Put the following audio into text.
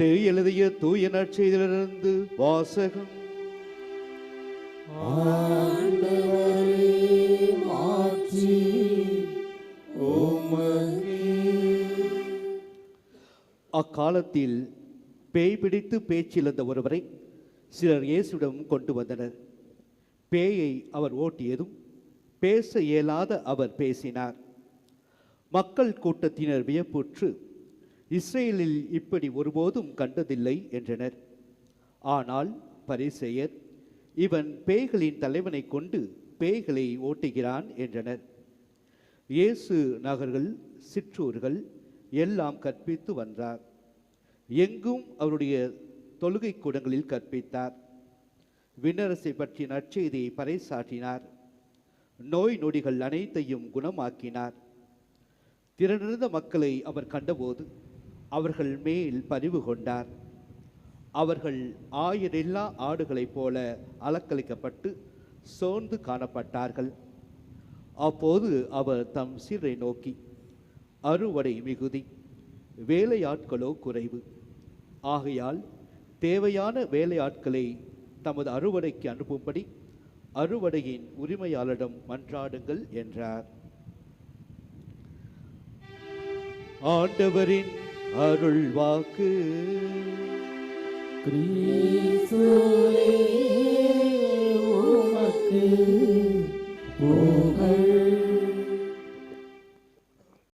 மத்தை எழுதிய தூய நற்செய்திலிருந்து வாசகம். அக்காலத்தில் பேய் பிடித்து பேச்சிழந்த ஒருவரை சிலர் இயேசுடம் கொண்டு வந்தனர். பேயை அவர் ஓட்டியதும் பேச இயலாத அவர் பேசினார். மக்கள் கூட்டத்தினர் வியப்புற்று இஸ்ரேலில் இப்படி ஒருபோதும் கண்டதில்லை என்றனர். ஆனால் பரிசெயர் இவன் பேய்களின் தலைவனை கொண்டு பேய்களை ஓட்டுகிறான் என்றனர். இயேசு நகர்கள் சிற்றூர்கள் எல்லாம் கற்பித்து வந்தார். எங்கும் அவருடைய தொழுகை கூடங்களில் கற்பித்தார். விண்ணரசை பற்றி நற்செய்தியை பறைசாற்றினார். நோய் நொடிகள் அனைத்தையும் குணமாக்கினார். திரண்டிருந்த மக்களை அவர் கண்டபோது அவர்கள் மேல் பதிவு கொண்டார். அவர்கள் ஆயிரில்லா ஆடுகளைப் போல அலக்களிக்கப்பட்டு சோர்ந்து காணப்பட்டார்கள். அப்போது அவர் தம் சீரை நோக்கி அறுவடை மிகுதி வேலையாட்களோ குறைவு. ஆகையால் தேவையான வேலையாட்களை தமது அறுவடைக்கு அனுப்பும்படி அறுவடையின் உரிமையாளரிடம் மன்றாடுங்கள் என்றார். ஆண்டவரின் அருள் வாக்கு கிறிஸ்துவே உமக்கு புகழ்.